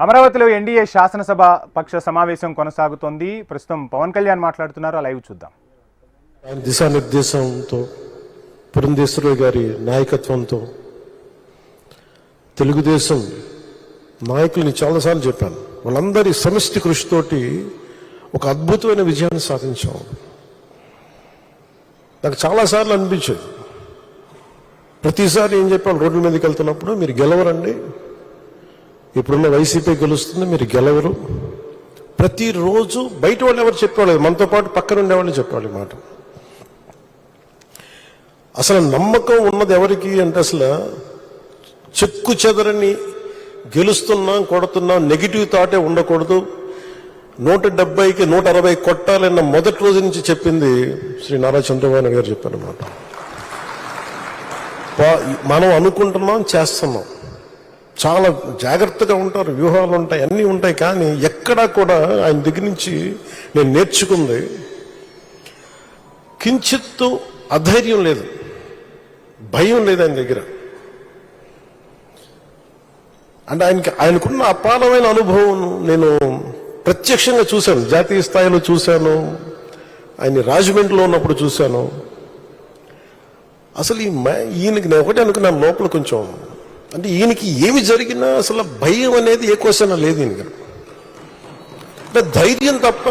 అమరావతిలో ఎన్డీఏ శాసనసభ పక్ష సమావేశం కొనసాగుతోంది. ప్రస్తుతం పవన్ కళ్యాణ్ మాట్లాడుతున్నారు. లైవ్ చూద్దాం. ఆయన దిశానిర్దేశంతో పురంధేశ్వరరావు గారి నాయకత్వంతో తెలుగుదేశం నాయకుల్ని చాలాసార్లు చెప్పాను. వాళ్ళందరి సమిష్టి కృషితోటి ఒక అద్భుతమైన విజయాన్ని సాధించాం. నాకు చాలాసార్లు అనిపించేది. ప్రతిసారి ఏం చెప్పాను రోడ్ల మీదకి వెళ్తున్నప్పుడు మీరు గెలవరండి. ఇప్పుడున్న వైసీపీ గెలుస్తుంది మీరు గెలవరు. ప్రతిరోజు బయట వాళ్ళు ఎవరు చెప్పేవాళ్ళు? మనతో పాటు పక్కన ఉండేవాళ్ళు చెప్పేవాళ్ళు మాట. అసలు నమ్మకం ఉన్నది ఎవరికి అంటే అసలు చెక్కు చెదరని గెలుస్తున్నాం కొడుతున్నాం నెగిటివ్ థాటే ఉండకూడదు. నూట డెబ్బైకి నూట అరవై కొట్టాలన్న మొదటి రోజు నుంచి చెప్పింది శ్రీ నారా చంద్రబాబు నాయుడు గారు చెప్పారన్నమాట మనం అనుకుంటున్నాం చేస్తున్నాం. చాలా జాగ్రత్తగా ఉంటారు వ్యూహాలు ఉంటాయి అన్నీ ఉంటాయి కానీ ఎక్కడా కూడా ఆయన దగ్గర నుంచి నేను నేర్చుకుంది కించిత్తు అధైర్యం లేదు భయం లేదు ఆయన దగ్గర. అంటే ఆయనకి ఆయనకున్న అపారమైన అనుభవం నేను ప్రత్యక్షంగా చూశాను జాతీయ స్థాయిలో చూశాను ఆయన రాజమండ్రిలో ఉన్నప్పుడు చూశాను. అసలు ఈ మ- ఈయనకి నేను ఒకటే అనుకున్నాను లోపల కొంచెం అంటే ఈయనకి ఏమి జరిగినా అసలు భయం అనేది ఏ క్వశ్చన్ లేదు ఈయనకి. అంటే ధైర్యం తప్ప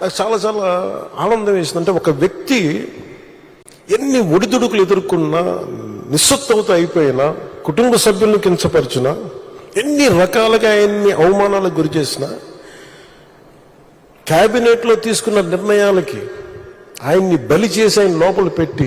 నాకు చాలా చాలా ఆనందం వేసింది. అంటే ఒక వ్యక్తి ఎన్ని ఒడిదుడుకులు ఎదుర్కొన్నా నిస్సత్తువతో అయిపోయినా కుటుంబ సభ్యులను కించపరిచినా ఎన్ని రకాలుగా ఎన్ని అవమానాలకు గురి చేసినా క్యాబినెట్లో తీసుకున్న నిర్ణయాలకి ఆయన్ని బలి చేసి ఆయన లోపల పెట్టి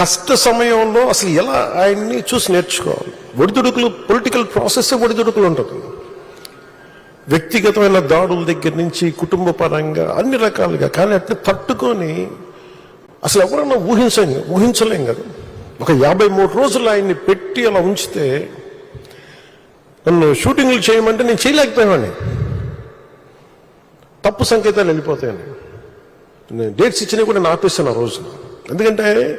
కష్ట సమయంలో అసలు ఎలా ఆయన్ని చూసి నేర్చుకోవాలి? ఒడిదుడుకులు పొలిటికల్ ప్రాసెస్ ఒడిదుడుకులు ఉంటుంది వ్యక్తిగతమైన దాడుల దగ్గర నుంచి కుటుంబ పరంగా అన్ని రకాలుగా. కానీ అట్లా తట్టుకొని అసలు ఎవరన్నా ఊహించం ఊహించలేం కదా. ఒక యాభై మూడు రోజులు ఆయన్ని పెట్టి అలా ఉంచితే నన్ను షూటింగ్లు చేయమంటే నేను చేయలేకపోయావాడిని. తప్పు సంకేతాలు వెళ్ళిపోతాయని. నేను డేట్స్ ఇచ్చినా కూడా నేను ఆపేస్తాను ఆ రోజు ఎందుకంటే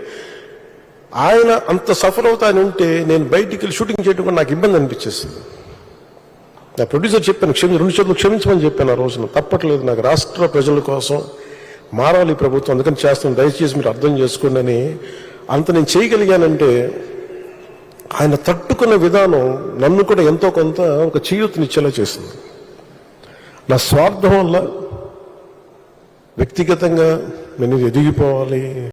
ఆయన అంత సఫర్ అవుతా అని ఉంటే నేను బయటికి వెళ్ళి షూటింగ్ చేయడం కూడా నాకు ఇబ్బంది అనిపించేస్తుంది నా ప్రొడ్యూసర్ చెప్పాను క్షమి రెండు చేతులు క్షమించమని చెప్పాను ఆ రోజున. తప్పట్లేదు నాకు రాష్ట్ర ప్రజల కోసం మారాలి ప్రభుత్వం. అందుకని చేస్తాను. దయచేసి మీరు అర్థం చేసుకోండి అంత నేను చేయగలిగానంటే ఆయన తట్టుకున్న విధానం నన్ను కూడా ఎంతో కొంత ఒక చేయూతనిచ్చేలా చేసింది. నా స్వార్థం వల్ల వ్యక్తిగతంగా నేను ఎదిగిపోవాలి.